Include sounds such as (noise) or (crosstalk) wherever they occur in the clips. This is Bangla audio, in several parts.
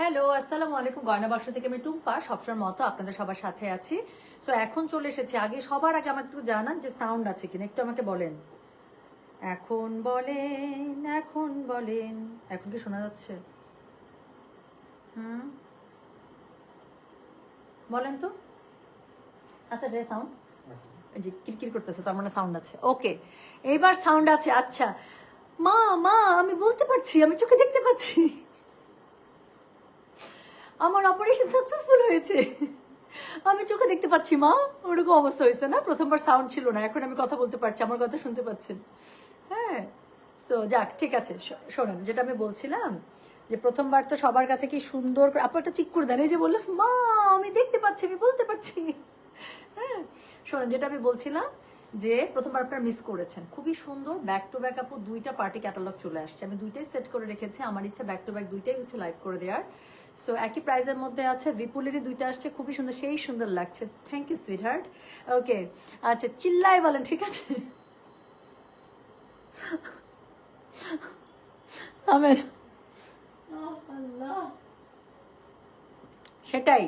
হ্যালো আসসালামু আলাইকুম। গয়না বাক্স থেকে আমি টুম্পা সবসময় মতো আপনাদের সবার সাথে আছি। সো এখন চলে এসেছে। আগে সবার আগে আমাকে একটু জানান যে সাউন্ড আছে কিনা একটু আমাকে বলেন। এখন বলেন এখন বলেন। এখন কি শোনা যাচ্ছে? হুম? বলেন তো। আচ্ছা রে সাউন্ড এই যে কিরকির করতেছে তার মানে সাউন্ড আছে। ওকে এইবার সাউন্ড আছে। আচ্ছা মা মা আমি বলতে পারছি আমি চোখে দেখতে পাচ্ছি। আমার অপারেশন সাকসেসফুল হয়েছে। আমি চোখে দেখতে পাচ্ছি, মা। ওরকম অবস্থা হয়েছে না? প্রথমবার সাউন্ড ছিল না। এখন আমি কথা বলতে পারছি, আমার কথা শুনতে পাচ্ছেন। হ্যাঁ। সো যাক, ঠিক আছে। শোনেন, যেটা আমি বলছিলাম, যে প্রথমবার তো সবার কাছে কি সুন্দর আপু, একটা চিক করে দেন। এই যে বললাম মা, আমি দেখতে পাচ্ছি, আমি বলতে পারছি। হ্যাঁ। শোনেন, যেটা আমি বলছিলাম, যে প্রথমবার আপনারা মিস করেছেন। খুবই সুন্দর ব্যাক টু ব্যাক আপু, দুইটা পার্টি ক্যাটালগ চলে আসছে। আমি দুইটাই সেট করে রেখেছি। আমার ইচ্ছা ব্যাক টু ব্যাক দুইটাই হচ্ছে লাইভ করে দেওয়ার। সো একই প্রাইজের মধ্যে আছে বিপুলেরই দুইটা আসছে, খুবই সুন্দর, সেই সুন্দর লাগছে। Thank you sweetheart okay আচ্ছা চিল্লাই বলেন, ঠিক আছে? সেটাই,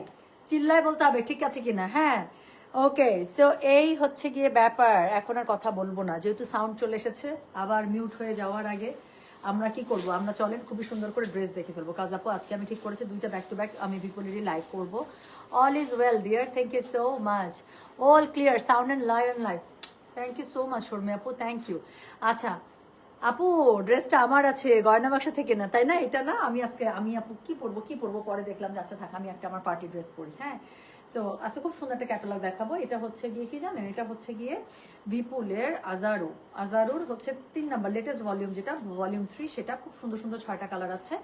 চিল্লায় বলতে হবে, ঠিক আছে কিনা? হ্যাঁ। ওকে সো এই হচ্ছে গিয়ে ব্যাপার, এখন আর কথা বলব না, যেহেতু সাউন্ড চলে এসেছে, আবার মিউট হয়ে যাওয়ার আগে। আমরা কি করব? আমরা চলেন, খুবই সুন্দর করে ড্রেস দেখে ফেলব। কাজ আপু, আজকে আমি ঠিক করেছি, দুইটা ব্যাক টু ব্যাক আমি বিপুলেরই লাইভ করব। All is well dear thank you so much all clear sound and live and live thank you so much Sharmi আপু থ্যাংক ইউ আচ্ছা আপু ড্রেসটা আমার আছে, গয়না বাক্সা থেকে না, তাই না? এটা না, আমি আজকে, আমি আপু কি পরবো কি পরবো? পরে দেখলাম যে আচ্ছা থাক, আমি একটা আমার পার্টি ড্রেস পরি হ্যাঁ? সো আজকে খুব সুন্দর একটা ক্যাটালগ দেখাবো। এটা হচ্ছে গিয়ে কি জানেন? এটা হচ্ছে গিয়ে বিপুলের আজারু আজারুর হচ্ছে তিন নাম্বার লেটেস্ট ভলিউম যেটা ভলিউম থ্রি সেটা। খুব সুন্দর সুন্দর ছয়টা কালার আছে।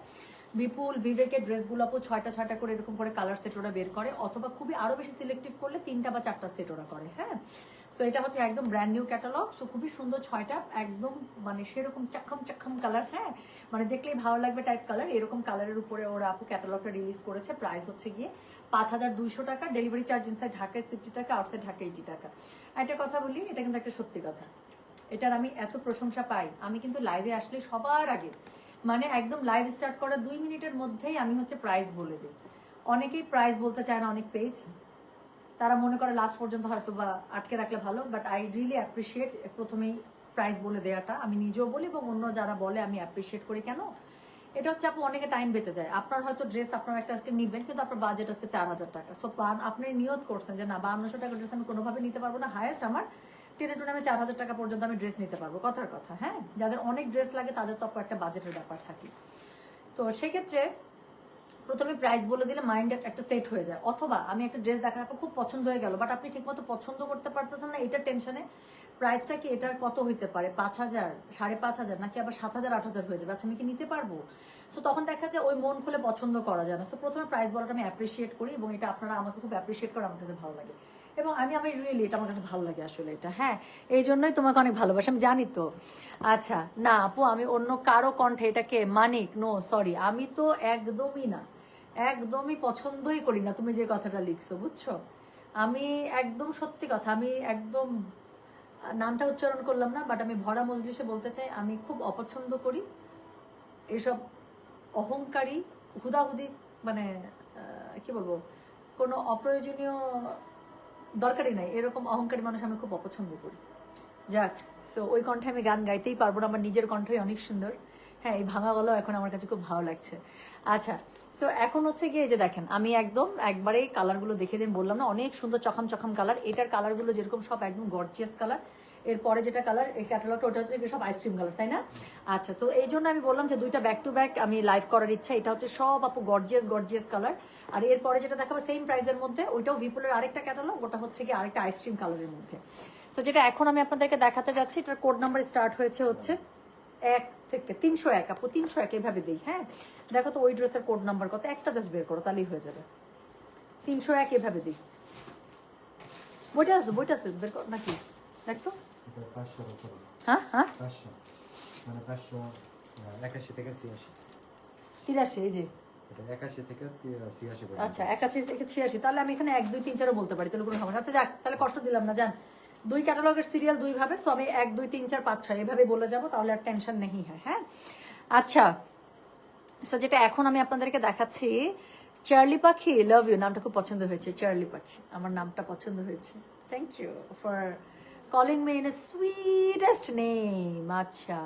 বিপুল বিবেকের ড্রেসগুলো আপু ছয়টা ছয়টা করে এরকম করে কালার সেট ওরা বের করে। অথবা খুবই আরও বেশি সিলেক্টিভ করলে তিনটা বা চারটা সেট ওরা করে হ্যাঁ? সো এটা হচ্ছে একদম ব্র্যান্ড নিউ ক্যাটালগ সো খুবই সুন্দর ছয়টা, একদম মানে সেরকম চাক্ষম চাক্ষম কালার হ্যাঁ? মানে দেখলেই ভালো লাগবে টাইপ কালার এরকম কালারের উপরে ওরা আপু ক্যাটালগটা রিলিজ করেছে। প্রাইস হচ্ছে গিয়ে পাঁচ হাজার দুইশো টাকা ডেলিভারি চার্জ ইনসাইড ঢাকায় সিফটি টাকা আউটসাইড ঢাকা এইটি টাকা। একটা কথা বলি, এটা কিন্তু একটা সত্যি কথা। এটার আমি এত প্রশংসা পাই। আমি কিন্তু লাইভে আসলে সবার আগে মানে একদম লাইভ স্টার্ট করার দুই মিনিটের মধ্যেই আমি হচ্ছে প্রাইস বলে দিই। অনেকেই প্রাইস বলতে চায় না, অনেক পেজ তারা মনে করে লাস্ট পর্যন্ত হয়তো বা আটকে রাখলে ভালো বাট আই রিয়েলি অ্যাপ্রিসিয়েট প্রথমেই প্রাইস বলে দেওয়াটা আমি নিজেও বলি এবং অন্য যারা বলে, আমি অ্যাপ্রিসিয়েট করি। কেন? এটা হচ্ছে আপু অনেকে টাইম বেঁচে যায়। আপনার হয়তো ড্রেস আপনার একটা আজকে নিবেন, কিন্তু আপনার বাজেট আজকে চার হাজার টাকা। সো আপনি নিয়ত করছেন যে না বান্নশো টাকা ড্রেস আমি কোনোভাবে নিতে পারব না। হায়েস্ট আমার টেনে টুনে আমি চার হাজার টাকা পর্যন্ত আমি ড্রেস নিতে পারব। কথার কথা হ্যাঁ? যাদের অনেক ড্রেস লাগে, তাদের তো একটা বাজেটের ব্যাপার থাকে। তো সেক্ষেত্রে প্রথমে প্রাইস বলে দিলে মাইন্ড একটা সেট হয়ে যায়। অথবা আমি একটা ড্রেস দেখার খুব পছন্দ হয়ে গেল বাট আপনি ঠিকমতো পছন্দ করতে পারতেছেন না, এটা টেনশনে প্রাইসটা কি এটার কত হইতে পারে? পাঁচ হাজার, সাড়ে পাঁচ হাজার, নাকি আবার সাত হাজার, আট হাজার হয়ে যাবে? আচ্ছা আমি কি নিতে পারব? সো তখন দেখা যায় ওই মন খুলে পছন্দ করা যায় না। সো প্রথমে প্রাইস বলাটা আমি অ্যাপ্রিসিয়েট করি এবং এটা আপনারা আমাকে খুব অ্যাপ্রিসিয়েট করে আমার কাছে ভালো লাগে। এবং আমি আমি রিয়েলি এটা আমার কাছে ভালো লাগে আসলে এটা। হ্যাঁ এই জন্যই তোমাকে অনেক ভালোবাসি। আমি জানি তো। আচ্ছা না, আপু, আমি অন্য কারও কণ্ঠে এটাকে মানিক নো সরি আমি তো একদমই না। একদমই পছন্দই করি না। তুমি যে কথাটা লিখছো, বুঝছ? আমি একদম সত্যি কথা, আমি একদম নামটা উচ্চারণ করলাম না বাট আমি ভরা মজলিসে বলতে চাই, আমি খুব অপছন্দ করি এসব অহংকারী, হুদাহুদি মানে কি বলব, কোনো অপ্রয়োজনীয় দরকারই নাই। এরকম অহংকারী মানুষ আমি খুব অপছন্দ করি। যাক সো ওই কণ্ঠে আমি গান গাইতেই পারব না, আমার নিজের কণ্ঠই অনেক সুন্দর। হ্যাঁ এই ভাঙা গলাও এখন আমার কাছে খুব ভালো লাগছে। আচ্ছা সো এখন হচ্ছে গিয়ে যে দেখেন, আমি একদম একবারেই কালারগুলো দেখে দিন, বললাম না, অনেক সুন্দর চখাম চখাম কালার এটার কালারগুলো যেরকম সব একদম গর্জিয়াস কালার এরপরে যেটা কালার এই ক্যাটালগটা ওটা হচ্ছে সব আইসক্রিম কালার তাই না? আচ্ছা সো এই জন্য আমি বললাম যে দুইটা ব্যাক টু ব্যাক আমি লাইভ করার ইচ্ছা, এটা হচ্ছে সব আপু গর্জিয়াস গর্জিয়াস কালার আর এরপরে যেটা দেখাবো সেম প্রাইসের মধ্যে, ওইটাও ভিপুলের আরেকটা ক্যাটালগ ওটা হচ্ছে গিয়ে আরেকটা আইসক্রিম কালারের মধ্যে। সো যেটা এখন আমি আপনাদেরকে দেখাতে যাচ্ছি, এটার কোড নাম্বার স্টার্ট হয়েছে হচ্ছে এক থেকে তিনশো এক আপু তিনশো এক এভাবে দিই হ্যাঁ? দেখো তো ওই ড্রেসের কোড নাম্বার কত একটা জাস্ট বের করো তাহলেই হয়ে যাবে। তিনশো এক এভাবে দিই। বইটা আছে বইটা আছে বের কর নাকি? দেখ তো। এটা পাঁচশোর উপরে হ্যাঁ হ্যাঁ? মানে পাঁচশো আহ, একাশি থেকে ছিয়াশি। তিরাশি এই যে। একাশি থেকে ছিয়াশি আচ্ছা একাশি থেকে ছিয়াশি তাহলে আমি এখানে এক দুই তিন চারও বলতে পারি তাহলে কোনো সমস্যা আচ্ছা যাক তাহলে কষ্ট দিলাম না জান দুই ক্যাটালগের সিরিয়াল দুই ভাবে সো আমি এক, দুই, তিন, চার, পাঁচ, ছয়, এভাবে বলে যাব, তাহলে আর টেনশন নেই হ্যাঁ হ্যাঁ? আচ্ছা সো যেটা এখন আমি আপনাদেরকে দেখাচ্ছি চার্লি পাখি লাভ ইউ নামটা খুব পছন্দ হয়েছে চার্লি পাখি আমার নামটা পছন্দ হয়েছে। Thank you for calling me in a sweetest name আচ্ছা।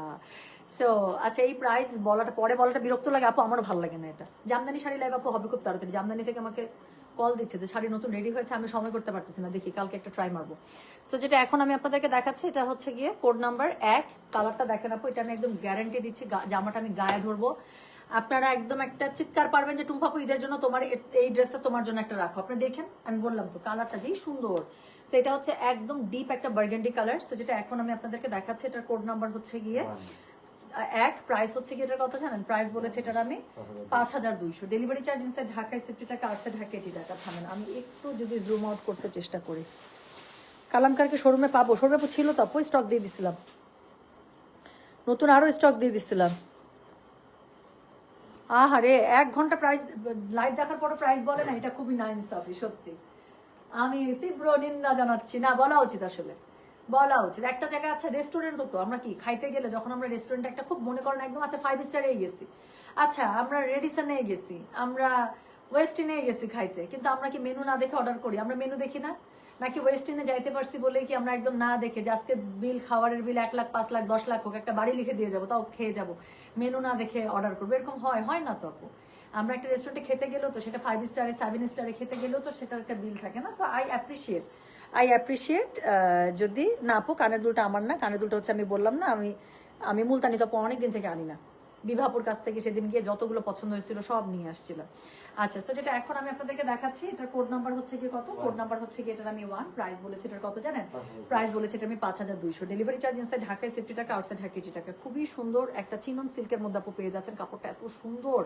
সো আচ্ছা এই প্রাইস বলাটা, পরে বলাটা বিরক্ত লাগে, আপু, আমারও ভালো লাগে না এটা। জামদানি শাড়ি লাইভ আপু, হবে খুব তাড়াতাড়ি। জামদানি থেকে আমাকে কল দিচ্ছে যে, শাড়ি নতুন রেডি হয়েছে, আমি সময় করতে পারতেছি না, দেখি, কালকে একটা ট্রাই মারবো। সো যেটা এখন আমি আপনাদেরকে দেখাচ্ছি, এটা হচ্ছে গিয়ে কোড নাম্বার এক। কালারটা দেখেন আপু, এটা আমি একদম গ্যারান্টি দিচ্ছি জামাটা আমি গায়ে ধরবো। আপনারা একদম একটা চিৎকার পারবেন যে টুম্পাপু ঈদের জন্য তোমার এই ড্রেসটা তোমার জন্য একটা রাখো। আপনি দেখেন, আমি বললাম তো, কালারটা যেই সুন্দর। তো এটা হচ্ছে একদম ডিপ একটা বার্গেন্ডি কালার সো যেটা এখন আমি আপনাদেরকে দেখাচ্ছি, এটার কোড নাম্বার হচ্ছে গিয়ে এক প্রাইস হচ্ছে কি এটার কত জানেন? প্রাইস বলেছে এটার আমি পাঁচ হাজার দুইশো। ডেলিভারি চার্জ ইনসাইড ঢাকায় সিফটি টাকা আটশো ঢাকা এইটি টাকা থামেন। আমি একটু যদি জুম আউট করতে চেষ্টা করি। কালামকারকে শোরুমে পাবো। শোরুমে ছিল তো আপু স্টক দিয়ে দিছিলাম। নতুন আরও স্টক দিয়ে দিছিলাম। আহারে এক ঘণ্টা প্রাইস লাইভ দেখার পরও প্রাইস বলে না এটা খুবই নাইন সাফি সত্যি। আমি তীব্র নিন্দা জানাচ্ছি। না বলা উচিত আসলে। বলা উচিত। একটা জায়গা আছে রেস্টুরেন্টও তো আমরা কি, খাইতে গেলে যখন আমরা রেস্টুরেন্টে একটা খুব মনে করেন একদম আচ্ছা ফাইভ স্টারে গেছি। আচ্ছা আমরা রেডিসনে গেছি, আমরা ওয়েস্টিনে গেছি খাইতে, কিন্তু আমরা কি মেনু না দেখে অর্ডার করি? আমরা মেনু দেখি না? নাকি ওয়েস্টিনে যাইতে পারছি বলে কি আমরা একদম না দেখে যে আজকে বিল খাবারের বিল এক লাখ, পাঁচ লাখ, দশ লাখ হোক, একটা বাড়ি লিখে দিয়ে যাব, তাও খেয়ে যাব। মেনু না দেখে অর্ডার করব, এরকম হয় হয় না তো আমরা একটা রেস্টুরেন্টে খেতে গেলেও তো সেটা ফাইভ স্টারে সেভেন স্টারে খেতে গেলেও তো সেটার একটা বিল থাকে না? So I appreciate I appreciate যদি না আপু কানের দুলটা আমার না। কানের দুলটা হচ্ছে আমি বললাম না আমি আমি মুলতানি তো আপু অনেকদিন থেকে আনি না। বিভাপুর কাছ থেকে সেদিন গিয়ে যতগুলো পছন্দ হয়েছিল সব নিয়ে আসছিলাম আচ্ছা সো যেটা এখন আমি আপনাদেরকে দেখাচ্ছি এটার কোড নাম্বার হচ্ছে কি কত? কোড নাম্বার হচ্ছে কি এটার আমি ওয়ান প্রাইস বলেছি এটার কত জানেন? প্রাইস বলেছে। এটা আমি পাঁচ হাজার দুইশো। ডেলিভারি চার্জ ইনসাইড ঢাকায় সেফটি টাকা আউটসাইড ঢাকা টাকা। খুবই সুন্দর একটা চিনন সিল্কের মধ্যে আপু পেয়ে যাচ্ছেন। কাপড়টা এত সুন্দর।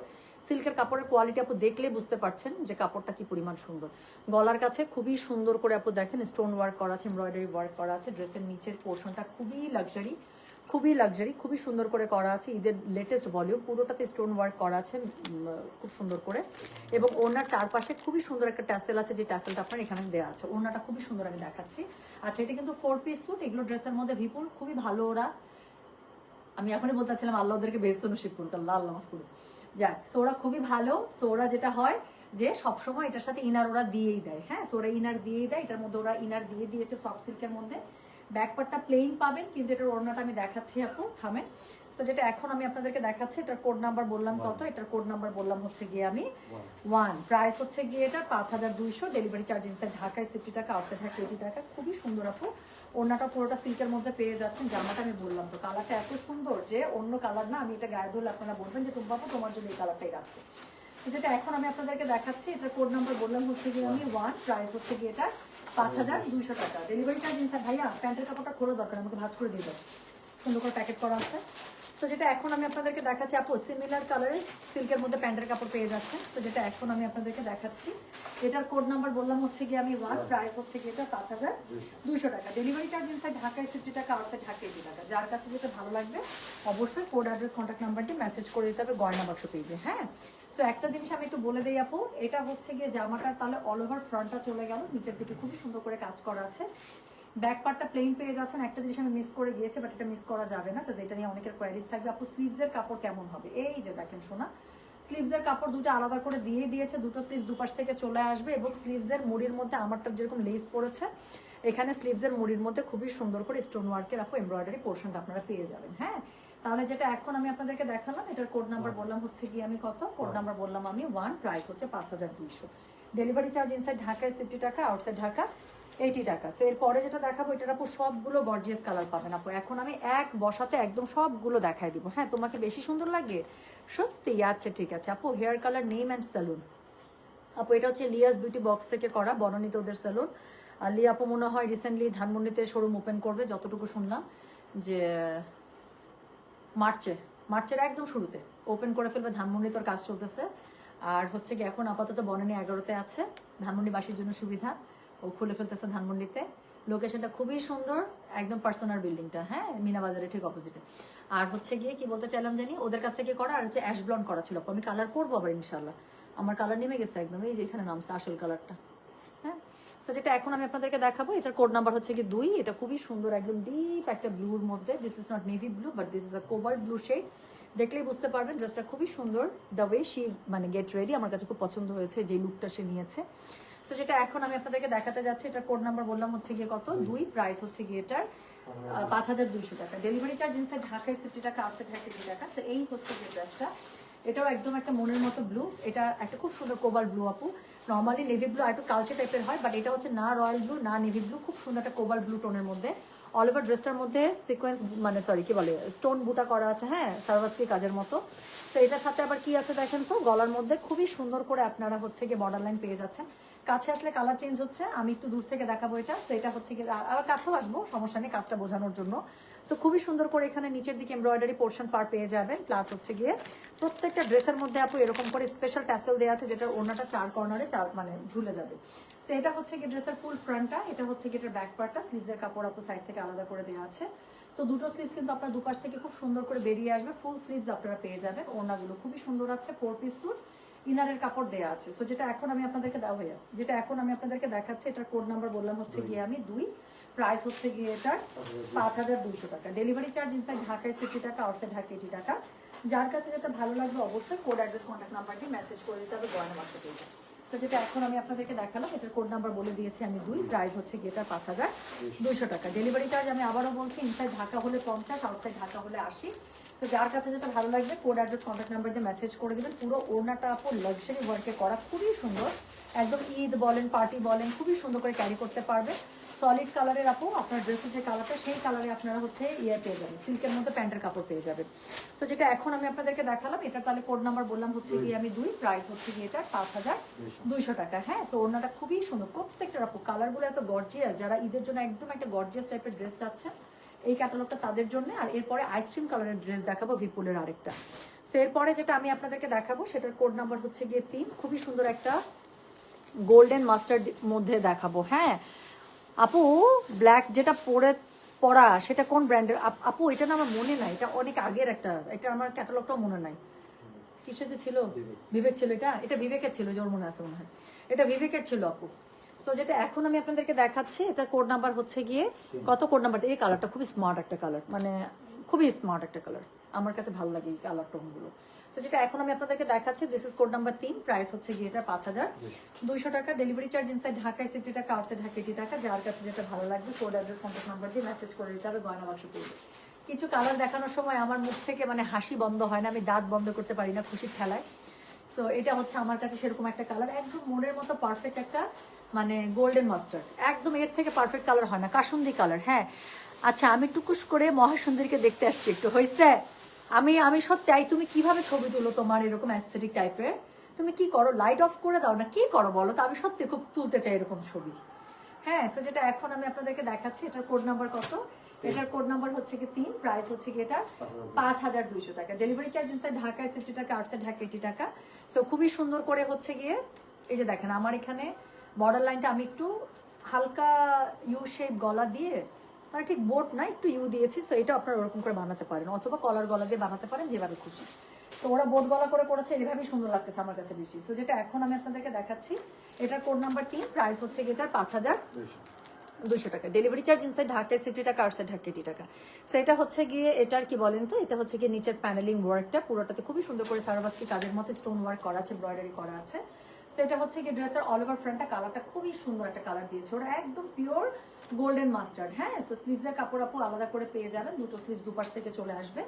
সিল্কের কাপড়ের কোয়ালিটি আপু দেখলে বুঝতে পারছেন যে কাপড়টা কি পরিমাণ সুন্দর। গলার কাছে খুবই সুন্দর করে আপু দেখেন স্টোন ওয়ার্ক করা আছে এমব্রয়ডারি ওয়ার্ক করা আছে ড্রেসের নিচের পোর্শনটা খুবই লাক্সারি খুবই লাক্সারি খুবই সুন্দর করে করা আছে। ঈদের লেটেস্ট ভলিউম পুরোটাতে স্টোন ওয়ার্ক করা আছে খুব সুন্দর করে। এবং ওনার চারপাশে খুবই সুন্দর একটা ট্যাসেল আছে, যে ট্যাসেলটা আপনার এখানে দেওয়া আছে। ওনাটা খুবই সুন্দর আমি দেখাচ্ছি। আচ্ছা এটা কিন্তু ফোর পিস স্যুট এগুলো ড্রেসের মধ্যে ভিপুল খুবই ভালো ওরা। আমি এখনই বলতে চাচ্ছিলাম, আল্লাহ ওদেরকে বেস্ত নসিব করুক, আল্লাহ আল্লাহ মাফ করুক। যাক, সোরা খুবই ভালো। সোরা যেটা হয় যে সবসময় এটার সাথে ইনার ওরা দিয়েই দেয়। হ্যাঁ সোরা ইনার দিয়েই দেয়, এটার মধ্যে ওরা ইনার দিয়ে দিয়েছে সফট সিল্কের মধ্যে। ব্যাকপার্টটা প্লেন পাবেন কিন্তু এটার ওড়নাটা আমি দেখাচ্ছি আপু থামেন সো যেটা এখন আমি আপনাদেরকে দেখাচ্ছি এটার কোড নাম্বার বললাম কত? এটার কোড নাম্বার বললাম হচ্ছে গিয়ে আমি ওয়ান প্রাইস হচ্ছে গিয়ে এটা পাঁচ হাজার দুইশো ডেলিভারি চার্জ ইনসাইড ঢাকায় সিফটি টাকা আউটসাইড ঢাকা এইটি টাকা। খুবই সুন্দর আপু। ওড়নাটা পুরোটা সিল্কের মধ্যে পেয়ে যাচ্ছেন জামাটা আমি বললাম তো। কালারটা এত সুন্দর যে অন্য কালার না আমি এটা গায়ে ধরলে আপনারা বলবেন যে তুমি বাবু তোমার জন্য এই কালারটাই রাখব। যেটা এখন আমি আপনাদেরকে দেখাচ্ছি এটা কোড নাম্বার বললাম হচ্ছে গিয়ে আমি ওয়ান প্রাইস হচ্ছে গিয়ে এটা পাঁচ হাজার দুইশো টাকা। ডেলিভারি চার্জ ইনসাইড ভাইয়া, প্যান্টের কাপড়টা খোলা, দরকার আমাকে ভাজ করে দিয়ে দাও। সুন্দর করে প্যাকেট করা আছে। তো যেটা এখন আমি আপনাদেরকে দেখাচ্ছি, আপু সিমিলার কালারের সিল্কের মধ্যে প্যান্টের কাপড় পেয়ে যাচ্ছে। তো যেটা এখন আমি আপনাদেরকে দেখাচ্ছি, এটার কোড নাম্বার বললাম হচ্ছে গিয়ে আমি ওয়ান প্রাইস হচ্ছে গিয়ে এটা পাঁচ হাজার দুইশো টাকা। ডেলিভারি চার্জ ইনসাইড ঢাকায় ফিফটি টাকা আউটসাইড ঢাকা এইটি টাকা। যার কাছে যেটা ভালো লাগবে, অবশ্যই কোড অ্যাড্রেস কন্ট্যাক্ট নাম্বারটি মেসেজ করে দিতে হবে, গয়না বাক্স পেজে হ্যাঁ? সো একটা জিনিস আমি একটু বলে দিই আপু, এটা হচ্ছে গিয়ে জামাটার তাহলে অল ওভার ফ্রন্টটা চলে গেল, নিচের দিকে খুবই সুন্দর করে কাজ করা আছে। ব্যাক পার্টটা প্লেন পেয়ে যাচ্ছেন, একটা জিনিস আমি মিস করে গিয়েছি বাট এটা মিস করা যাবে না তো এটা নিয়ে অনেকের কোয়ারিজ থাকবে। আপু স্লিভসের কাপড় কেমন হবে? এই যে দেখেন শোনা স্লিভসের কাপড় দুটো আলাদা করে দিয়ে দিয়েছে, দুটো স্লিভস দুপাশ থেকে চলে আসবে এবং স্লিভসের মুড়ির মধ্যে আমারটা যেরকম লেস পড়েছে, এখানে স্লিভসের মুড়ির মধ্যে খুবই সুন্দর করে স্টোন ওয়ার্কের আপু এমব্রয়ডারি পোর্শনটা আপনারা পেয়ে যাবেন হ্যাঁ? তাহলে যেটা এখন আমি আপনাদেরকে দেখালাম এটার কোড নাম্বার বললাম হচ্ছে গিয়ে আমি কত? কোড নাম্বার বললাম আমি ওয়ান প্রাইস হচ্ছে পাঁচ হাজার দুইশো। ডেলিভারি চার্জ ইনসাইড ঢাকায় সিফটি টাকা আউটসাইড ঢাকা এইটি টাকা। সো এরপরে যেটা দেখাবো এটার আপু সবগুলো গর্জিয়াস কালার পাবেন আপু। এখন আমি এক বসাতে একদম সবগুলো দেখাই দিব। হ্যাঁ তোমাকে বেশি সুন্দর লাগে? সত্যি আচ্ছা ঠিক আছে। আপু hair colour name and salon আপু এটা হচ্ছে লিয়াস বিউটি বক্স থেকে করা বনানীতে ওদের স্যালুন আর লিয়া আপু মনে হয় রিসেন্টলি ধানমন্ডিতে শোরুম ওপেন করবে যতটুকু শুনলাম যে মার্চে, মার্চের একদম শুরুতে। ওপেন করে ফেলবে ধানমন্ডি, তোর কাজ চলতেছে। আর হচ্ছে কি এখন আপাতত বনানী এগারোতে আছে। ধানমন্ডিবাসীর জন্য সুবিধা। ও খুলে ফেলতেছে ধানমন্ডিতে। লোকেশনটা খুবই সুন্দর, একদম পার্সোনাল বিল্ডিংটা হ্যাঁ? মিনা বাজারের ঠিক অপোজিটে আর হচ্ছে গিয়ে কি বলতে চাইলাম জানি, ওদের কাছ থেকে করা আর হচ্ছে অ্যাশ ব্লন্ড করা ছিল। আমি কালার করব আবার ইনশাল্লাহ আমার কালার নেমে গেছে একদম, এই যে এখানে নামছে আসল কালারটা হ্যাঁ? সো যেটা এখন আমি আপনাদেরকে দেখাবো এটার কোড নাম্বার হচ্ছে কি দুই। এটা খুবই সুন্দর একদম ডিপ একটা ব্লুর মধ্যে। This is not navy blue but this is a cobalt blue shade দেখলেই বুঝতে পারবেন ড্রেসটা খুবই সুন্দর। দ্য ওয়ে শি মানে গেট রেডি আমার কাছে খুব পছন্দ হয়েছে যে লুকটা সে নিয়েছে। সো যেটা এখন আমি আপনাদেরকে দেখাতে যাচ্ছি এটা কোড নাম্বার বললাম হচ্ছে গিয়ে কত? দুই। প্রাইস হচ্ছে গিয়ে এটার পাঁচ হাজার দুইশো টাকা। ডেলিভারি চার্জ ইনসাইড ঢাকায় সিফটি টাকা আসতে থাকে দুই টাকা। তো এই হচ্ছে গিয়ে ড্রেসটা এটাও একদম একটা মনের মতো ব্লু এটা একটা খুব সুন্দর কোবাল ব্লু আপু। নর্মালি নেভি ব্লু আর একটু কালচে টাইপের হয় বাট এটা হচ্ছে না রয়্যাল ব্লু না নেভি ব্লু খুব সুন্দর একটা কোবাল ব্লু টোনের মধ্যে। অল ওভার ড্রেসটার মধ্যে সিকোয়েন্স মানে সরি কি বলে স্টোন বুটা করা আছে হ্যাঁ সার্ভাসকি কাজের মতো। তো এটার সাথে আবার কি আছে দেখেন তো, গলার মধ্যে খুবই সুন্দর করে আপনারা হচ্ছে গিয়ে বর্ডার লাইন পেয়ে যাচ্ছেন। কাছে আসলে কালার চেঞ্জ হচ্ছে, আমি একটু দূর থেকে দেখাবো এটা। তো এটা হচ্ছে গিয়ে আবার কাছেও আসব, সমস্যা নেই, কাজটা বোঝানোর জন্য। তো খুবই সুন্দর করে এখানে নিচের দিকে এমব্রয়ডারি পোর্শন পার পেয়ে যাবেন। প্লাস হচ্ছে গিয়ে প্রত্যেকটা ড্রেসের মধ্যে আপু এরকম করে স্পেশাল ট্যাসেল দেওয়া আছে, যেটার ওনাটা চার কর্নারে চার মানে ঝুলে যাবে। তো এটা হচ্ছে গিয়ে ড্রেসের ফুল ফ্রন্টটা এটা হচ্ছে গিয়ে এটার ব্যাক পার্টটা স্লিভসের কাপড় আপু সাইড থেকে আলাদা করে দেওয়া আছে। তো দুটো স্লিভস কিন্তু আপনার দুপাশ থেকে খুব সুন্দর করে বেরিয়ে আসবে। ফুল স্লিভস আপনারা পেয়ে যাবেন। ওনাগুলো খুবই সুন্দর আছে ফোর পিস স্যুট ইনারের কাপড় দেয়া আছে। সো যেটা এখন আমি আপনাদেরকে দেওয়া হয়ে যেটা এখন আমি আপনাদেরকে দেখাচ্ছি এটার কোড নাম্বার বললাম হচ্ছে গিয়ে আমি দুই। প্রাইস হচ্ছে গিয়ে এটার পাঁচ হাজার দুইশো টাকা। ডেলিভারি চার্জ ইনসাইড ঢাকায় সিক্সটি টাকা আউটসাইড ঢাকা এইটি টাকা। যার কাছে যেটা ভালো লাগবে অবশ্যই কোড অ্যাড্রেস কন্ট্যাক্ট নাম্বার দিয়ে মেসেজ করে দিতে হবে গয়না পেয়ে তো যেটা এখন আমি আপনাদেরকে দেখালাম এটার কোড নাম্বার বলে দিয়েছি আমি দুই। প্রাইস হচ্ছে গিয়ে এটা পাঁচ হাজার দুইশো টাকা। ডেলিভারি চার্জ আমি আবারও বলছি ইনসাইড ঢাকা হলে পঞ্চাশ আউটসাইড ঢাকা হলে আশি। তো যার কাছে যেটা ভালো লাগবে কোড অ্যাড্রেস কন্ট্যাক্ট নাম্বার দিয়ে মেসেজ করে দেবেন। পুরো ওড়নাটা আপু লাক্সারি ওয়ার্কে করা খুবই সুন্দর। একদম ঈদ বলেন পার্টি বলেন খুবই সুন্দর করে ক্যারি করতে পারবে। সলিড কালারের আপু আপনার ড্রেসের যে কালারটা সেই কালারে আপনারা হচ্ছে ইয়ে পেয়ে যাবেন। সিল্কের মধ্যে প্যান্টের কাপড় পেয়ে যাবেন। তো যেটা এখন আমি আপনাদেরকে দেখালাম এটা তাহলে কোড নাম্বার বললাম হচ্ছে গিয়ে আমি দুই প্রাইস হচ্ছে গিয়ে এটা পাঁচ হাজার দুইশো। টাকা। হ্যাঁ সো ওড়নাটা খুবই সুন্দর। প্রত্যেকটা আপু কালারগুলো এত গর্জিয়াস যারা ঈদের জন্য একদম একটা গর্জিয়াস টাইপের ড্রেস চাচ্ছেন এই ক্যাটালগটা তাদের জন্য আর এরপরে আইসক্রিম কালারের ড্রেস দেখাবো বিপুলের আরেকটা। সো এরপরে যেটা আমি আপনাদেরকে দেখাবো সেটার কোড নাম্বার হচ্ছে গিয়ে তিন। খুবই সুন্দর একটা গোল্ডেন মাস্টার্ড মধ্যে দেখাবো। হ্যাঁ আপু ব্ল্যাক যেটা পরে পরা সেটা কোন ব্র্যান্ডের আপু এটা না আমার মনে নাই এটা অনেক আগের একটা এটা আমার ক্যাটালগটাও মনে নাই। কিসে যে ছিল? বিবেক ছিল এটা? এটা বিবেকের ছিল জোর মনে আছে মনে হয়। এটা বিবেকের ছিল আপু। তো যেটা এখন আমি আপনাদেরকে দেখাচ্ছি এটা কোড নাম্বার হচ্ছে গিয়ে, কত কোড নাম্বার এই কালারটা খুবই স্মার্ট একটা কালার মানে খুবই স্মার্ট একটা কালার আমার কাছে ভালো লাগে এই কালার টোনগুলো তো যেটা এখন আমি আপনাদেরকে দেখাচ্ছি দিস ইজ কোড নাম্বার তিন প্রাইস হচ্ছে গিয়ে এটা পাঁচ হাজার। দুইশো টাকা ডেলিভারি চার্জ ইনসাইড ঢাকায় সিফটি টাকা আউটসাইড ঢাকা এইটি টাকা। যার কাছে যেটা ভালো লাগবে কোড অ্যাড্রেস কন্ট্যাক্ট নাম্বার দিয়ে মেসেজ করে দিতে হবে, গয়না বাক্স করবে কিছু কালার দেখানোর সময় আমার মুখ থেকে মানে হাসি বন্ধ হয় না, আমি দাঁত বন্ধ করতে পারি না, খুশির খেলায় সো এটা হচ্ছে আমার কাছে সেরকম একটা কালার একদম মনের মতো পারফেক্ট একটা মানে গোল্ডেন মাস্টার্ড একদম এর থেকে পারফেক্ট কালার হয় না। কাসুন্দি কালার হ্যাঁ। আচ্ছা আমি টুকুস করে মহাসুন্দরীকে দেখতে আসছি একটু। হয়েছে আমি আমি সত্যি আই তুমি কীভাবে ছবি তুলো তোমার এরকম অ্যাস্থেটিক টাইপের তুমি কি করো? লাইট অফ করে দাও না? কি করো বলো তো? আমি সত্যি খুব তুলতে চাই এরকম ছবি। হ্যাঁ সো যেটা এখন আমি আপনাদেরকে দেখাচ্ছি এটার কোড নাম্বার কত? এটার কোড নাম্বার হচ্ছে কি তিন প্রাইস হচ্ছে কি এটা পাঁচ হাজার দুইশো। টাকা। ডেলিভারি চার্জ ইনসাইড ঢাকায় সিফটি টাকা আউটসাইড ঢাকা এইটি টাকা। সো খুবই সুন্দর করে হচ্ছে গিয়ে এই যে দেখেন আমার এখানে বর্ডার লাইনটা আমি একটু হালকা ইউ শেপ গলা দিয়ে মানে ঠিক বোট না একটু ইউ দিয়েছি সো এটা আপনারা ওরকম করে বানাতে পারেন। অথবা কলার গলা দিয়ে বানাতে পারেন যেভাবে খুশি। তো ওরা বোট গলা করে করেছে এইভাবেই সুন্দর লাগতেছে আমার কাছে বেশি। সো যেটা এখন আমি আপনাদেরকে দেখাচ্ছি এটার কোড নাম্বার তিন প্রাইস হচ্ছে এটার? পাঁচ হাজার দুইশো। টাকা। ডেলিভারি চার্জ ইনসাইড ঢাকায় সিফটি টাকা আউটসাইড ঢাকা এইটি টাকা। সো এটা হচ্ছে গিয়ে এটার কি বলেন তো? এটা হচ্ছে গিয়ে নিচের প্যানেলিং ওয়ার্কটা পুরোটাতে খুবই সুন্দর করে সারাবাস্কি কাজের মতো স্টোন ওয়ার্ক করা আছে এমব্রয়ডারি করা আছে। সো এটা হচ্ছে গিয়ে ড্রেসের অল ওভার ফ্রন্টটা কালারটা খুবই সুন্দর একটা কালার দিয়েছে। ওরা একদম পিওর গোল্ডেন মাস্টার্ড হ্যাঁ? সো স্লিভসের কাপড় আপু আলাদা করে পেয়ে যাবেন। দুটো স্লিভ দুপাশ থেকে চলে আসবে।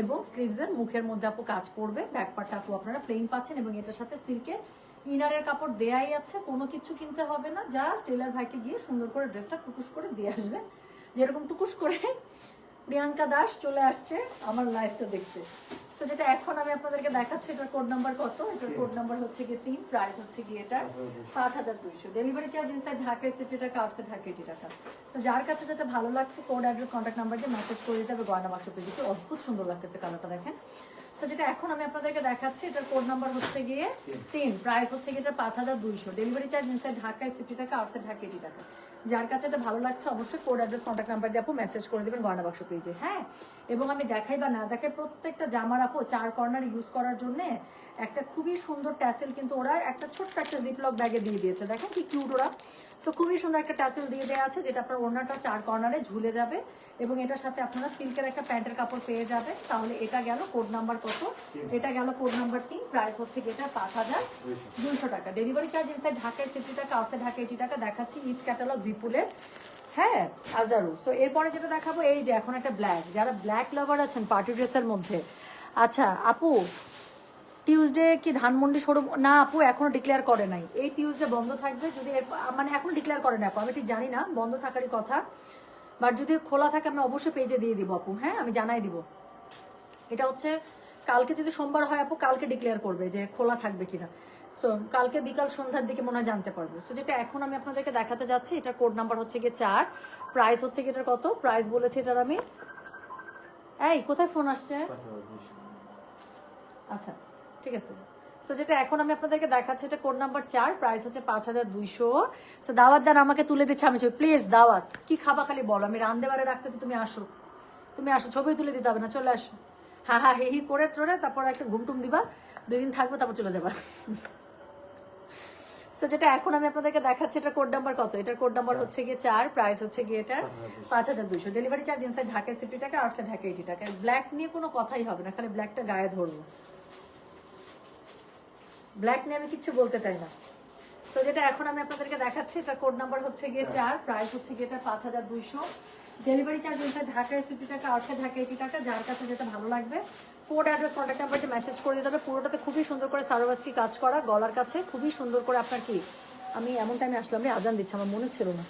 এবং স্লিভসের মুখের মধ্যে আপু কাজ পড়বে ব্যাক পার্টটা আপু আপনারা প্লেন পাচ্ছেন এবং এটার সাথে সিল্কের ইনারের কাপড় দেয়াই আছে। কোনো কিছু কিনতে হবে না। জাস্ট টেলার ভাইকে গিয়ে সুন্দর করে ড্রেসটা টুকুস করে দিয়ে আসবে যেরকম টুকুস করে প্রিয়াঙ্কা দাস চলে আসছে আমার লাইফটা দেখতে। সো যেটা এখন আমি আপনাদেরকে দেখাচ্ছি এটার কোড নাম্বার কত? এটার কোড নাম্বার হচ্ছে গিয়ে তিন প্রাইস হচ্ছে গিয়ে এটা পাঁচ হাজার দুইশো। Delivery charge inside Dhaka sixty টাকা আউটসাইড ঢাকা এইটি টাকা সো যার কাছে যেটা ভালো লাগছে কোড অ্যাড্রেস কন্ট্যাক্ট নাম্বার দিয়ে মেসেজ করে দিতে হবে। গয়না বাক্স পেয়ে অদ্ভুত সুন্দর লাগতেছে কালারটা দেখেন। সো যেটা এখন আমি আপনাদেরকে দেখাচ্ছি এটার কোড নাম্বার হচ্ছে গিয়ে তিন। প্রাইস হচ্ছে গিয়ে এটা পাঁচ হাজার দুইশো। ডেলিভারি চার্জ ইনসাইড ঢাকায় সিফটি টাকা আউটসাইড ঢাকা এইটি টাকা যার কাছে এটা ভালো লাগছে, অবশ্যই কোড অ্যাড্রেস কন্ট্যাক্ট নাম্বার দিয়ে আপু মেসেজ করে দেবেন গয়না বাক্স পেজে হ্যাঁ? এবং আমি দেখাই বা না দেখাই প্রত্যেকটা জামার আপু চার কর্নার ইউজ করার জন্য একটা খুবই সুন্দর ট্যাসেল কিন্তু ওরা একটা ছোট্ট একটা জিপলক ব্যাগে দিয়ে দিয়েছে। দেখেন কি কিউট ওরা। সো খুবই সুন্দর একটা ট্যাসেল দিয়ে দেওয়া আছে, যেটা আপনার ওড়নাটা চার কর্নারে ঝুলে যাবে এবং এটার সাথে আপনারা সিল্কের একটা প্যান্টের কাপড় পেয়ে যাবেন। তাহলে এটা গেল কোড নাম্বার কত? এটা গেল কোড নাম্বার তিন। প্রাইস হচ্ছে এটা? পাঁচ হাজার দুইশো টাকা। ডেলিভারি চার্জ ইনসাইড ঢাকায় সিফটি টাকা আউটসাইড ঢাকা এইটি টাকা দেখাচ্ছি ঈদ ক্যাটালগ বিপুলের। হ্যাঁ আজারু সো এরপরে যেটা দেখাবো, এই যে এখন একটা ব্ল্যাক যারা ব্ল্যাক লাভার আছেন পার্টি ড্রেসের মধ্যে। আচ্ছা আপু টিউসডে কি ধানমন্ডি শোরুম না আপু এখনও ডিক্লেয়ার করে নাই। এই টিউসডে বন্ধ থাকবে যদি মানে এখন ডিক্লেয়ার করে না আপু। আমি ঠিক জানি না বন্ধ থাকারই কথা। বাট যদি খোলা থাকে আমি অবশ্যই পেজে দিয়ে দিব আপু হ্যাঁ? আমি জানাই দিব। এটা হচ্ছে কালকে যদি সোমবার হয় আপু কালকে ডিক্লেয়ার করবে যে খোলা থাকবে কিনা। সো কালকে বিকাল সন্ধ্যার দিকে মনে হয় জানতে পারব। সো যেটা এখন আমি আপনাদেরকে দেখাতে যাচ্ছি এটার কোড নাম্বার হচ্ছে গিয়ে চার। প্রাইস হচ্ছে গিয়ে এটার কত? প্রাইস বলেছে এটার আমি। এই কোথায় ফোন আসছে? আচ্ছা। ঠিক আছে? সো যেটা এখন আমি আপনাদেরকে দেখাচ্ছি এটা কোড নাম্বার চার প্রাইস হচ্ছে পাঁচ হাজার দুইশো। সো দাওয়াত দেন আমাকে তুলে দিচ্ছে আমি প্লিজ দাওয়াত। কি খাবা খালি বলো আমি রান্ধে বারে রাখতেছি তুমি আসো। তুমি আসো ছবি তুলে দিতে হবে না চলে আসো। হ্যাঁ হ্যাঁ হি হি করে টোরে তারপর একটা ঘুমটুম দিবা দুই দিন থাকবে তারপর চলে যাবা। (laughs) সো যেটা এখন আমি আপনাদেরকে দেখাচ্ছি এটা কোড নাম্বার কত? এটার কোড নাম্বার হচ্ছে গিয়ে চার প্রাইস হচ্ছে গিয়ে এটা পাঁচ হাজার দুশো ডেলিভারি চার্জ ইনসাইড ঢাকায় সিফটি টাকা আউটসাইড ঢাকা এইটি টাকা। ব্ল্যাক নিয়ে কোনো কথাই হবে না খালি ব্ল্যাকটা গায়ে ধরবো। ব্ল্যাক নিয়ে আমি কিছু বলতে চাই না। তো যেটা এখন আমি আপনাদেরকে দেখাচ্ছি এটা কোড নাম্বার হচ্ছে গিয়ে চার প্রাইস হচ্ছে গিয়ে এটা পাঁচ হাজার দুইশো। Delivery charge inside Dhaka sixty টাকা আউটসাইড ঢাকা এইটি টাকা যার কাছে যেটা ভালো লাগবে। কোড অ্যাড্রেস কন্ট্যাক্ট নাম্বারটি মেসেজ করে দিতে হবে। পুরোটাতে খুবই সুন্দর করে সার্ভাসকি কাজ করা গলার কাছে খুবই সুন্দর করে আপনার কি আমি এমন টাইমে আসলাম রে আজান দিচ্ছে আমার মনে ছিল না।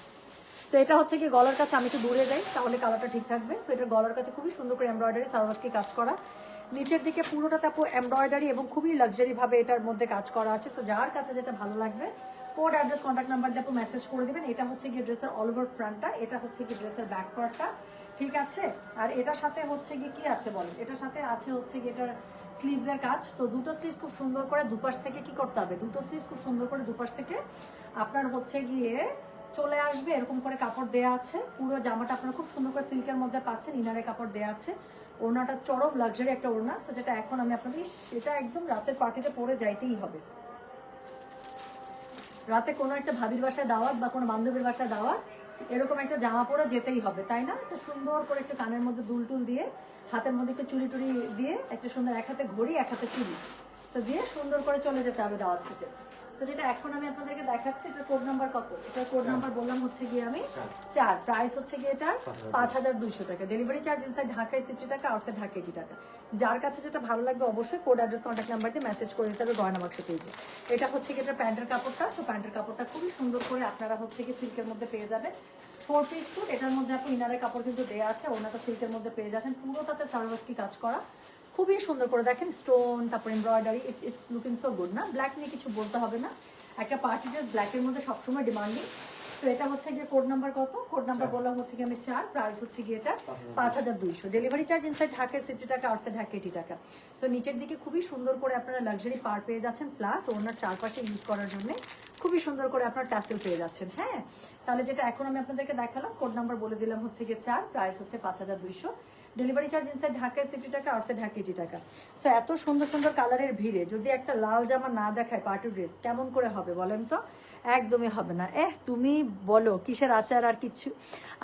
তো এটা হচ্ছে কি গলার কাছে আমি একটু দূরে যাই তাহলে কালারটা ঠিক থাকবে। সো এটা গলার কাছে খুবই সুন্দর করে এমব্রয়ডারি সার্ভাসকি কাজ করা। নিচের দিকে পুরোটা আপু এমব্রয়ডারি এবং খুবই লাক্সারি ভাবে এটার মধ্যে কাজ করা আছে। সো যার কাছে যেটা ভালো লাগবে কোড অ্যাড্রেস কন্ট্যাক্ট নাম্বার দিয়ে মেসেজ করে দিবেন। এটা হচ্ছে গিয়ে ড্রেসের অল ওভার ফ্রন্টটা এটা হচ্ছে কি ড্রেসের ব্যাক পার্টটা ঠিক আছে? আর এটার সাথে হচ্ছে গিয়ে কি আছে বলেন? এটার সাথে আছে হচ্ছে গিয়ে এটার স্লিভস এর কাজ। তো দুটো স্লিভস খুব সুন্দর করে দুপাশ থেকে কি করতে হবে? দুটো স্লিভস খুব সুন্দর করে দুপাশ থেকে আপনার হচ্ছে গিয়ে চলে আসবে, এরকম করে কাপড় দেয়া আছে। পুরো জামাটা আপনারা খুব সুন্দর করে সিল্কের মধ্যে পাচ্ছেন ইনারে কাপড় দেয়া আছে। ওড়নাটা চরম লাক্সারি একটা ওড়না সো যেটা এখন আমি আপনাদের সেটা একদম রাতের পার্টিতে পরে যাইতেই হবে। রাতে কোনো একটা ভাবির বাসায় দাওয়াত বা কোনো বান্ধবীর বাসায় দাওয়াত, এরকম একটা জামা পরে যেতেই হবে, তাই না? একটা সুন্দর করে একটু কানের মধ্যে দুল টুল দিয়ে, হাতের মধ্যে একটু চুরি টুরি দিয়ে, একটা সুন্দর এক হাতে ঘড়ি, এক হাতে চুরি তো দিয়ে সুন্দর করে চলে যেতে হবে দাওয়াত থেকে তো যেটা এখন আমি আপনাদেরকে দেখাচ্ছি এটার কোড নাম্বার কত? এটার কোড নাম্বার বললাম হচ্ছে গিয়ে আমি চার। প্রাইস হচ্ছে গিয়ে এটার পাঁচ হাজার দুইশো। টাকা। ডেলিভারি চার্জ ইনসাইড ঢাকায় সিফটি টাকা আউটসাইড ঢাকা এইটি টাকা। যার কাছে যেটা ভালো লাগবে অবশ্যই কোড অ্যাড্রেস কন্ট্যাক্ট নাম্বার দিয়ে মেসেজ করে দিতে হবে গয়না বাক্স পেজে এটা হচ্ছে কি এটা প্যান্টের কাপড়টা। তো প্যান্টের কাপড়টা খুবই সুন্দর করে আপনারা হচ্ছে কি সিল্কের মধ্যে পেয়ে যাবেন। ফোর পিস স্যুট এটার মধ্যে আপনি ইনারের কাপড় কিন্তু দেওয়া আছে। ওনাটা সিল্কের মধ্যে পেয়ে যাচ্ছেন। পুরোটাতে সার্ভাস কি কাজ করা। খুবই সুন্দর করে দেখেন স্টোন তারপর embroidery it's looking so good না? ব্ল্যাক নিয়ে কিছু বলতে হবে না। একটা পার্টি ড্রেস ব্ল্যাকের মধ্যে সবসময় ডিমান্ডিং তো এটা হচ্ছে গিয়ে কোড নাম্বার কত? কোড নাম্বার বললাম হচ্ছে গিয়ে আমি চার প্রাইস হচ্ছে গিয়ে এটা পাঁচ হাজার দুইশো। ডেলিভারি চার্জ ইনসাইড ঢাকায় সিফটি টাকা আউটসাইড ঢাকা এইটি টাকা। সো নিচের দিকে খুবই সুন্দর করে আপনারা লাক্সারি পার পেয়ে যাচ্ছেন প্লাস ওনার চারপাশে ইউজ করার জন্য খুবই সুন্দর করে আপনার টাসেল পেয়ে যাচ্ছেন হ্যাঁ? তাহলে যেটা এখন আমি আপনাদেরকে দেখালাম কোড নাম্বার বলে দিলাম হচ্ছে গিয়ে চার প্রাইস হচ্ছে পাঁচ হাজার দুইশো। ডেলিভারি চার্জ ইনসাইড ঢাকায় সিটি টাকা আউটসাইড ঢাকা এইটি টাকা। সো এত সুন্দর সুন্দর কালারের ভিড়ে, যদি একটা লাল জামা না দেখায় পার্টি ড্রেস কেমন করে হবে বলেন তো? একদমই হবে না। এহ, তুমি বলো, কিসের আচার আর কিছু?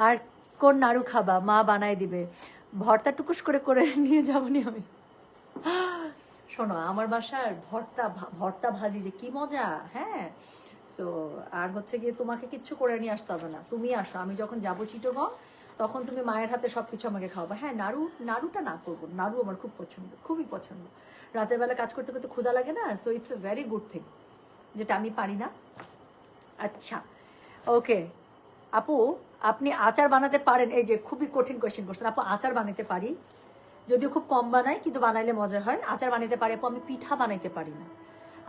আর কোন নাড়ু খাবা? মা বানাই দিবে। ভর্তা টুকুস করে করে নিয়ে যাবনি আমি। শোনো, আমার বাসার ভর্তা ভর্তা ভাজি যে কি মজা হ্যাঁ? সো আর হচ্ছে গিয়ে তোমাকে কিচ্ছু করে নিয়ে আসতে হবে না। তুমি আসো, আমি যখন যাব চিটগং তখন তুমি মায়ের হাতে সবকিছু আমাকে খাওয়াবে। হ্যাঁ নাড়ু, নাড়ুটা না করব। নাড়ু আমার খুব পছন্দ, খুবই পছন্দ। রাতের বেলা কাজ করতে করতে ক্ষুধা লাগে না? So it's a very good thing যেটা আমি পারি না। আচ্ছা ওকে আপু, আপনি আচার বানাতে পারেন। এই যে, খুবই কঠিন কোয়েশ্চেন করছেন। আপু, আচার বানাতে পারি। যদিও খুব কম বানাই, কিন্তু বানাইলে মজা হয়। আচার বানাতে পারি। আপু, আমি পিঠা বানাইতে পারি না।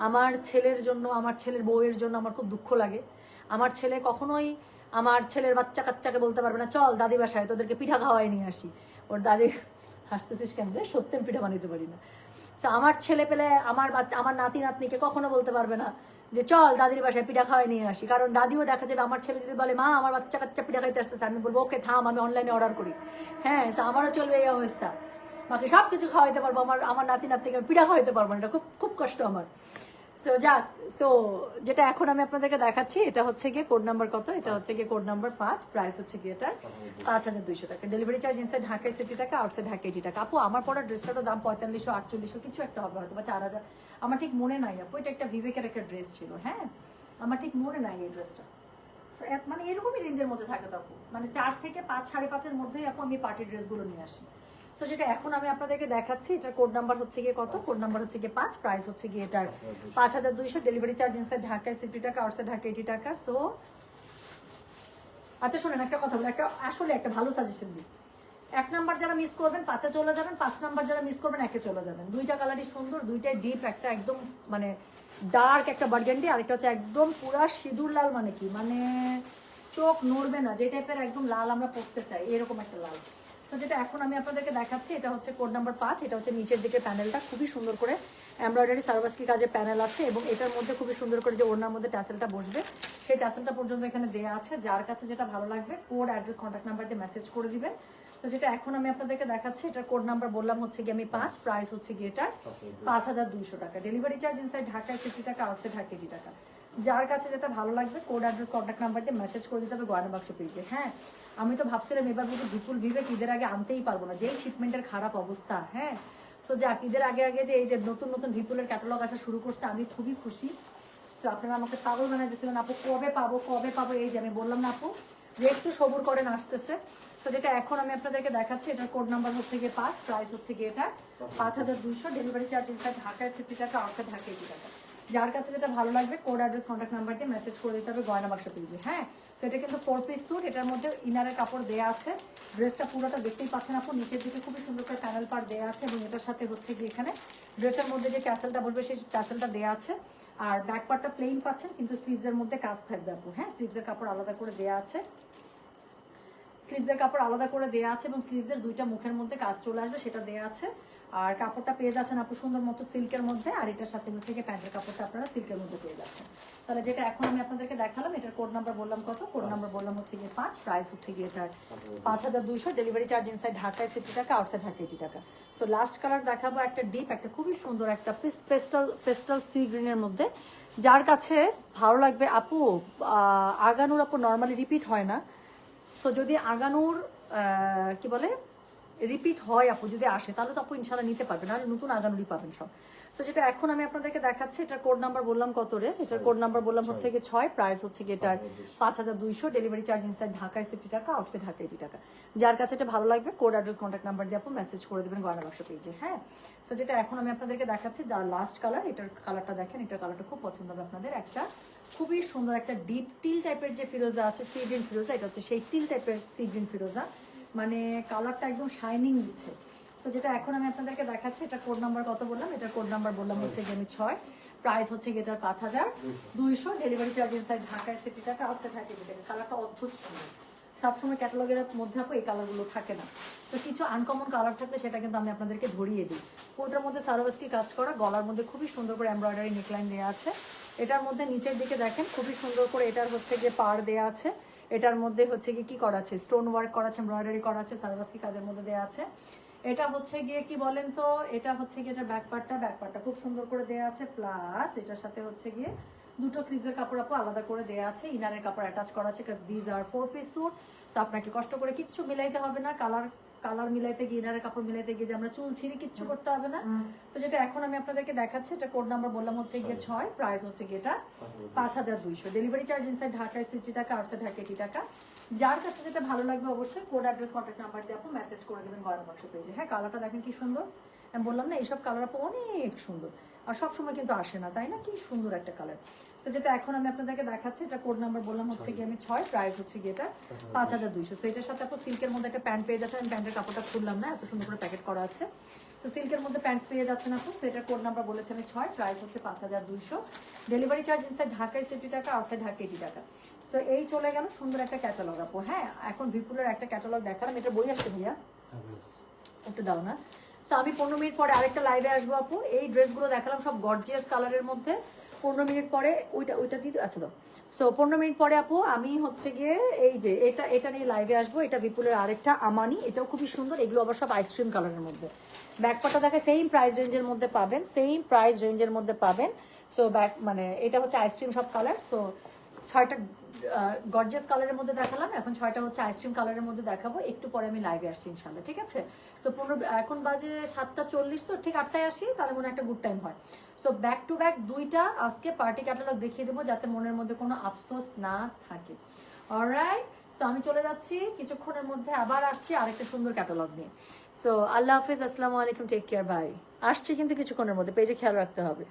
আমার ছেলের জন্য, আমার ছেলের বউয়ের জন্য আমার খুব দুঃখ লাগে। আমার ছেলে কখনোই আমার ছেলের বাচ্চা কাচ্চাকে বলতে পারবে না, চল দাদি বাসায়, তোদেরকে পিঠা খাওয়াই নিয়ে আসি। ওর দাদি হাসতেছিস কেন রে? সত্যি পিঠা বানাইতে পারি না। সো আমার ছেলে পেলে আমার আমার নাতি নাতনিকে কখনো বলতে পারবে না যে, চল দাদির বাসায় পিঠা খাওয়াই নিয়ে আসি। কারণ দাদিও দেখা যাবে, আমার ছেলে যদি বলে, মা, আমার বাচ্চা কাচ্চা পিঠা খাইতে আসতেছে, আমি বলব, ওকে থাম, আমি অনলাইনে অর্ডার করি। হ্যাঁ সো আমারও চলবে এই অবস্থা। বাকি সব কিছু খাওয়াইতে পারব, আমার আমার নাতি নাতনিকে আমি পিঠা খাওয়াইতে পারব না, এটা খুব খুব কষ্ট আমার। সো যাক সো যেটা এখন আমি আপনাদেরকে দেখাচ্ছি, এটা হচ্ছে গিয়ে কোড নাম্বার কত? এটা হচ্ছে গিয়ে কোড নাম্বার পাঁচ প্রাইস হচ্ছে গিয়ে এটা পাঁচ হাজার দুইশো টাকা। ডেলিভারি চার্জ ইনসাইড ঢাকায় সিটি টাকা আউটসাইড ঢাকা এইটি টাকা। আপু, আমার পড়া ড্রেসটারও দাম পঁয়তাল্লিশশো, আটচল্লিশশো, কিছু একটা হবে হয়তো বা চার হাজার। আমার ঠিক মনে নাই আপু, এটা একটা বিবেকের একটা ড্রেস ছিল হ্যাঁ? আমার ঠিক মনে নাই এই ড্রেসটা মানে এরকমই রেঞ্জের মধ্যে থাকে তো আপু। মানে চার থেকে পাঁচ, সাড়ে পাঁচের মধ্যেই আপু আমি পার্টি ড্রেসগুলো নিয়ে আসি। সো যেটা এখন আমি আপনাদেরকে দেখাচ্ছি, এটার কোড নাম্বার হচ্ছে গিয়ে কত? কোড নাম্বার হচ্ছে গিয়ে পাঁচ প্রাইস হচ্ছে গিয়ে এটার পাঁচ হাজার দুইশো ডেলিভারি চার্জ ইনসাইড ঢাকায় সিফটি টাকা আউটসাইড ঢাকা এইটি টাকা। সো আচ্ছা শোনেন, একটা কথা বলি, একটা আসলে একটা ভালো সাজেশন দিই। এক নাম্বার যারা মিস করবেন, পাঁচে চলে যাবেন, পাঁচ নাম্বার যারা মিস করবেন, একে চলে যাবেন। দুইটা কালারই সুন্দর, দুইটাই ডিপ একটা একদম মানে ডার্ক একটা বার্গেন্ডি আরেকটা হচ্ছে একদম পুরা সিঁদুর লাল মানে কি? মানে চোখ নড়বে না, যে টাইপের একদম লাল আমরা পড়তে চাই, এরকম একটা লাল। তো যেটা এখন আমি আপনাদেরকে দেখাচ্ছি এটা হচ্ছে কোড নাম্বার পাঁচ এটা হচ্ছে নিচের দিকে প্যানেলটা খুবই সুন্দর করে এমব্রয়ডারি সার্ভাসকি কাজে প্যানেল আছে এবং এটার মধ্যে খুবই সুন্দর করে যে ওড়নার মধ্যে ট্যাসেলটা বসবে সেই ট্যাসেলটা পর্যন্ত এখানে দেওয়া আছে। যার কাছে যেটা ভালো লাগবে কোড অ্যাড্রেস কন্ট্যাক্ট নাম্বার দিয়ে মেসেজ করে দিবেন। তো যেটা এখন আমি আপনাদেরকে দেখাচ্ছি এটার কোড নাম্বার বললাম হচ্ছে গিয়ে আমি পাঁচ প্রাইস হচ্ছে গিয়ে এটার পাঁচ হাজার দুইশো। টাকা। ডেলিভারি চার্জ ইনসাইড ঢাকায় ফিফটি টাকা আউটসাইড eighty টাকা। যার কাছে যেটা ভালো লাগবে কোড অ্যাড্রেস কন্ট্যাক্ট নাম্বার দিয়ে মেসেজ করে দিতে হবে গয়না বাক্স পেজে হ্যাঁ আমি তো ভাবছিলাম এবার বুঝি বিপুল বিবেক ঈদের আগে আনতেই পারব না, যেই শিপমেন্টের খারাপ অবস্থা হ্যাঁ। সো যাক, ঈদের আগে আগে যে এই যে নতুন নতুন বিপুলের ক্যাটালগ আসা শুরু করছে, আমি খুবই খুশি। সো আপনারা আমাকে পাগল বানাই দিয়েছিলেন আপু, কবে পাবো কবে পাবো, এই যে আমি বললাম না, আপু, যে একটু সবুর করেন আসতেছে। তো যেটা এখন আমি আপনাদেরকে দেখাচ্ছি, এটার কোড নাম্বার হচ্ছে গিয়ে পাঁচ প্রাইস হচ্ছে গিয়ে এটা পাঁচ হাজার দুশো ডেলিভারি চার্জ ইনসাইড ঢাকায় ফিফটি টাকা আউটসাইড ঢাকা এইটি টাকা। যার কাছে যেটা ভালো লাগবে কোড অ্যাড্রেস কন্ট্যাক্ট নাম্বার দিয়ে মেসেজ করে দিতে হবে গয়না বাক্স পেজে হ্যাঁ? তো এটা কিন্তু ফোর পিস স্যুট এটার মধ্যে ইনারের কাপড় দেয়া আছে। ড্রেসটা পুরোটা দেখতেই পাচ্ছেন আপু, নিচের দিকে খুবই সুন্দর করে প্যানেল পার দেওয়া আছে এবং এটার সাথে হচ্ছে কি এখানে ড্রেসের মধ্যে যে ক্যাসেলটা বসবে, সেই ক্যাসেলটা দেয়া আছে। আর ব্যাক পার্টটা প্লেন পাচ্ছেন, কিন্তু স্লিভসের মধ্যে কাজ থাকবে আপু হ্যাঁ? স্লিভসের কাপড় আলাদা করে দেয়া আছে। স্লিভসের কাপড় আলাদা করে দেয়া আছে এবং স্লিভসের দুইটা মুখের মধ্যে কাজ চলে আসবে, সেটা দেয়া আছে। আর কাপড়টা পেয়ে যাচ্ছেন আপু সুন্দর মতো সিল্কের মধ্যে আর এটার সাথে হচ্ছে কি প্যান্টের কাপড়টা আপনারা সিল্কের মধ্যে পেয়ে যাচ্ছেন। তাহলে যেটা এখন আমি আপনাদেরকে দেখালাম এটার কোড নাম্বার বললাম কত? কোড নাম্বার বললাম হচ্ছে গিয়ে পাঁচ প্রাইস হচ্ছে গিয়ে এটার পাঁচ হাজার দুইশো ডেলিভারি চার্জ ইনসাইড ঢাকায় সিটি টাকা আউটসাইড ঢাকা এইটি টাকা। সো লাস্ট কালার দেখাবো একটা ডিপ একটা খুবই সুন্দর একটা পেস্টাল পেস্টাল সি গ্রিনের মধ্যে। যার কাছে ভালো লাগবে আপু আগানুর আপু নর্মালি রিপিট হয় না। তো যদি আগানোর কি বলে রিপিট হয় আপু যদি আসে তাহলে তো আপু ইনশাল্লাহ নিতে পারবেন আর নতুন আগানুরই পাবেন সব। তো যেটা এখন আমি আপনাদেরকে দেখাচ্ছি এটার কোড নাম্বার বললাম কত রে? এটার কোড নাম্বার বললাম হচ্ছে গিয়ে ছয় প্রাইস হচ্ছে গিয়ে এটার পাঁচ হাজার দুইশো। ডেলিভারি চার্জ ইনসাইড ঢাকায় সিফটি টাকা আউটসাইড ঢাকা এইটি টাকা। যার কাছে এটা ভালো লাগবে কোড অ্যাড্রেস কন্ট্যাক্ট নাম্বার দিয়ে আপু মেসেজ করে দেবেন গয়না বাক্স পেজে হ্যাঁ? তো যেটা এখন আমি আপনাদেরকে দেখাচ্ছি দ্য লাস্ট কালার এটার কালারটা দেখেন এটার কালারটা খুব পছন্দ হবে আপনাদের। একটা খুবই সুন্দর একটা ডিপ টিল টাইপের যে ফিরোজা আছে সি গ্রিন ফিরোজা এটা হচ্ছে সেই টিল টাইপের সি গ্রিন ফিরোজা মানে কালারটা একদম শাইনিং দিচ্ছে। তো যেটা এখন আমি আপনাদেরকে দেখাচ্ছি এটা কোড নাম্বার কত বললাম? এটা কোড নাম্বার বললাম হচ্ছে গিয়ে আমি ছয়। প্রাইস হচ্ছে গিয়ে এটার পাঁচ হাজার দুইশো। ডেলিভারি চার্জ ইনসাইড ঢাকায় সিটি টাকা আউটসাইড ঢাকা টাকা কালারটা অদ্ভুত সুন্দর। সবসময় ক্যাটালগের মধ্যে আপু এই কালারগুলো থাকে না। তো কিছু আনকমন কালার থাকলে সেটা কিন্তু আমি আপনাদেরকে ধরিয়ে দিই। পুরোটার মধ্যে সারোয়াসকি কাজ করা গলার মধ্যে খুবই সুন্দর করে এমব্রয়ডারি নেকলাইন দেওয়া আছে। এটার মধ্যে নিচের দিকে দেখেন খুবই সুন্দর করে এটার হচ্ছে গিয়ে পার দেওয়া আছে। এটার মধ্যে হচ্ছে গিয়ে কি করা আছে স্টোন ওয়ার্ক করা আছে এমব্রয়ডারি করা আছে সারোয়াসকি কাজের মধ্যে দেওয়া আছে। এটা হচ্ছে গিয়ে কি বলেন তো? এটা হচ্ছে গিয়ে এটা ব্যাকপারটা ব্যাকপারটা খুব সুন্দর করে দেওয়া আছে। প্লাস এটার সাথে হচ্ছে গিয়ে দুটো স্লিভসের কাপড় আপু আলাদা করে দেওয়া আছে। ইনারের কাপড় অ্যাটাচ করা আছে কাজ these are four piece suit আপনাকে কষ্ট করে কিচ্ছু মিলাইতে হবে না। কালার কালার মিলাইতে গিয়ে ইনারের কাপড় মিলাইতে গিয়ে যে আমরা চুল ছিঁড়ে কিচ্ছু করতে হবে না। তো যেটা এখন আমি আপনাদেরকে দেখাচ্ছি এটা কোড নাম্বার বললাম হচ্ছে গিয়ে ছয়। প্রাইস হচ্ছে গিয়ে এটা পাঁচ হাজার দুইশো। ডেলিভারি চার্জ ইনসাইড ঢাকায় সিটি টাকা আর্সে ঢাকা এটি টাকা। যার কাছে যেটা ভালো লাগবে অবশ্যই কোড অ্যাড্রেস কন্ট্যাক্ট নাম্বার দিয়ে আপনি মেসেজ করে দেবেন গয়না বাক্স পেজে হ্যাঁ কালারটা দেখেন কি সুন্দর। আমি বললাম না এইসব কালার আপু অনেক সুন্দর। আর সব সময় কিন্তু আসে না তাই না? কি সুন্দর একটা কালার তো যেটা এখন আমি আপনাদেরকে দেখাচ্ছি এটা কোড নাম্বার বললাম হচ্ছে গিয়ে আমি ছয় প্রাইস হচ্ছে গিয়ে এটা পাঁচ হাজার দুইশো। তো এটার সাথে আপু সিল্কের মধ্যে একটা প্যান্ট পেয়ে যাচ্ছে আমি প্যান্টের কাপড়টা খুললাম না এত সুন্দর করে প্যাকেট করা আছে। তো সিল্কের মধ্যে প্যান্ট পেয়ে যাচ্ছেন আপু তো এটা কোড নাম্বার বলেছে আমি ছয় প্রাইস হচ্ছে পাঁচ হাজার দুইশো। ডেলিভারি চার্জ ইনসাইড ঢাকায় সিটি টাকা আউটসাইড ঢাকা এইটি টাকা। তো এই চলে গেল সুন্দর একটা ক্যাটালগ আপু। হ্যাঁ এখন ভিপুলের একটা ক্যাটালগ দেখালাম এটা বই আছে ভাইয়া? একটু দাও না। তো আমি পনেরো মিনিট পরে আরেকটা লাইভে আসব আপু। এই ড্রেসগুলো দেখালাম সব গর্জিয়াস কালারের মধ্যে। পনেরো মিনিট পরে ওইটা ওইটা দিয়ে আচ্ছা দাও। তো পনেরো মিনিট পরে আপু, আমি হচ্ছে গিয়ে এই যে এটা এটা নিয়ে লাইভে আসব। এটা বিপুলের আরেকটা আমানি এটাও খুবই সুন্দর। এগুলো আবার সব আইসক্রিম কালারের মধ্যে। ব্যাকপাটা দেখে সেম প্রাইস রেঞ্জের মধ্যে পাবেন। সেম প্রাইস রেঞ্জের মধ্যে পাবেন। সো ব্যাক মানে এটা হচ্ছে আইসক্রিম সব কালার সো ছয়টা গর্জিয়াস কালারের মধ্যে দেখালাম, এখন ছয়টা হচ্ছে আইসক্রিম কালারের মধ্যে দেখাবো, একটু পরে আমি লাইভে আসছি ইনশাল্লাহ ঠিক আছে? সো পনেরো, এখন বাজে সাতটা চল্লিশ তো, ঠিক আটটায় আসি, তাহলে মনে একটা গুড টাইম হয়। সো ব্যাক টু ব্যাক দুইটা, আজকে পার্টি ক্যাটালগ দেখিয়ে দেবো, যাতে মনের মধ্যে কোনো আফসোস না থাকে। অলরাইট সো আমি চলে যাচ্ছি, কিছুক্ষণের মধ্যে আবার আসছি, আরেকটা সুন্দর ক্যাটালগ নিয়ে। সো আল্লাহ হাফিজ, আসসালামু আলাইকুম টেক কেয়ার বাই আসছি কিন্তু কিছুক্ষণের মধ্যে পেজে খেয়াল রাখতে হবে।